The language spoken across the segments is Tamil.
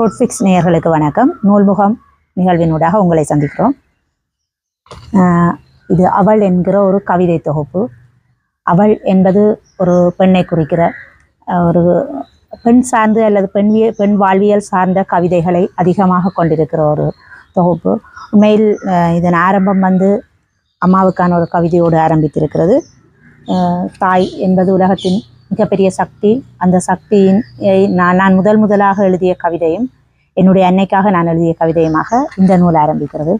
ஃபுட்ஃபிக்ஸ் நேயர்களுக்கு வணக்கம். நூல்முகம் நிகழ்வினூடாக உங்களை சந்திக்கிறோம். இது அவள் என்கிற ஒரு கவிதை தொகுப்பு. அவள் என்பது ஒரு பெண்ணை குறிக்கிற ஒரு பெண் சார்ந்து அல்லது பெண்விய பெண் வாழ்வியல் சார்ந்த கவிதைகளை அதிகமாக கொண்டிருக்கிற ஒரு தொகுப்பு. உண்மையில் இதன் ஆரம்பம் வந்து அம்மாவுக்கான ஒரு கவிதையோடு ஆரம்பித்திருக்கிறது. தாய் என்பது உலகத்தின் மிகப்பெரிய சக்தி அந்த சக்தியின் நான் நான் முதல் முதலாக எழுதிய கவிதையும் என்னுடைய அன்னைக்காக நான் எழுதிய கவிதையுமாக இந்த நூல் ஆரம்பிக்கிறது.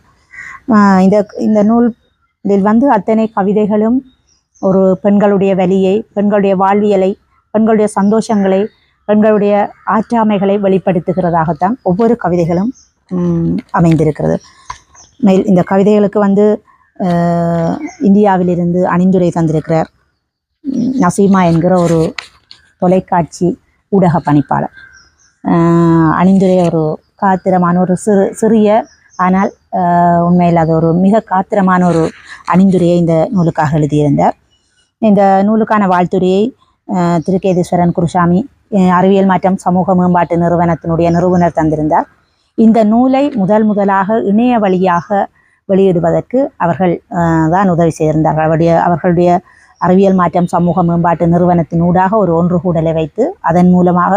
இந்த இந்த நூல் இதில் வந்து அத்தனை கவிதைகளும் ஒரு பெண்களுடைய வலியை பெண்களுடைய வாழ்வியலை பெண்களுடைய சந்தோஷங்களை பெண்களுடைய ஆற்றாமைகளை வெளிப்படுத்துகிறதாகத்தான் ஒவ்வொரு கவிதைகளும் அமைந்திருக்கிறது. மேல் இந்த கவிதைகளுக்கு வந்து இந்தியாவிலிருந்து அணிந்துரை தந்திருக்கிறார். நசீமா என்கிற ஒரு தொலைக்காட்சி ஊடக பணிப்பாளர். அணிந்துரை ஒரு காத்திரமான ஒரு சிறு சிறிய ஆனால் உண்மையில் அது ஒரு மிக காத்திரமான ஒரு அணிந்துரையை இந்த நூலுக்காக எழுதியிருந்தார். இந்த நூலுக்கான வாழ்த்துறையை திருக்கேதீஸ்வரன் குருசாமி அறிவியல் மாற்றம் சமூக மேம்பாட்டு நிறுவனத்தினுடைய நிறுவனர் தந்திருந்தார். இந்த நூலை முதல் முதலாக இணைய வழியாக வெளியிடுவதற்கு அவர்கள் தான் உதவி செய்திருந்தார்கள். அவருடைய அவர்களுடைய அறிவியல் மாற்றம் சமூக மேம்பாட்டு நிறுவனத்தினூடாக ஒரு ஒன்றுகூடலை வைத்து அதன் மூலமாக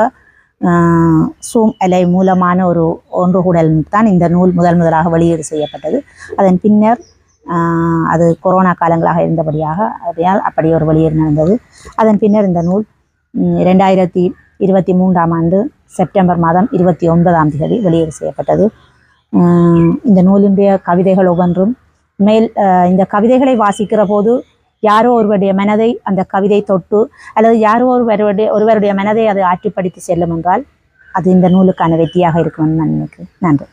சூம் அலை மூலமான ஒரு ஒன்றுகூடல் தான் இந்த நூல் முதல் முதலாக வெளியீடு செய்யப்பட்டது. அதன் பின்னர் அது கொரோனா காலங்களாக இருந்தபடியாக அதனால் அப்படி ஒரு வெளியீடு நடந்தது. அதன் பின்னர் இந்த நூல் இரண்டாயிரத்தி இருபத்தி மூன்றாம் ஆண்டு செப்டம்பர் மாதம் இருபத்தி ஒன்பதாம் தேதி வெளியீடு செய்யப்பட்டது. இந்த நூலினுடைய கவிதைகள் ஒவ்வொன்றும் மேல் இந்த கவிதைகளை வாசிக்கிற போது யாரோ ஒருவருடைய மனதை அந்த கவிதை தொட்டு அல்லது யாரோ ஒருவருடைய ஒருவருடைய மனதை அது ஆற்றிப்படுத்தி செல்லும் என்றால் அது இந்த நூலுக்கான வெற்றியாக இருக்கும் நான் நினைக்கிறேன். நன்றி.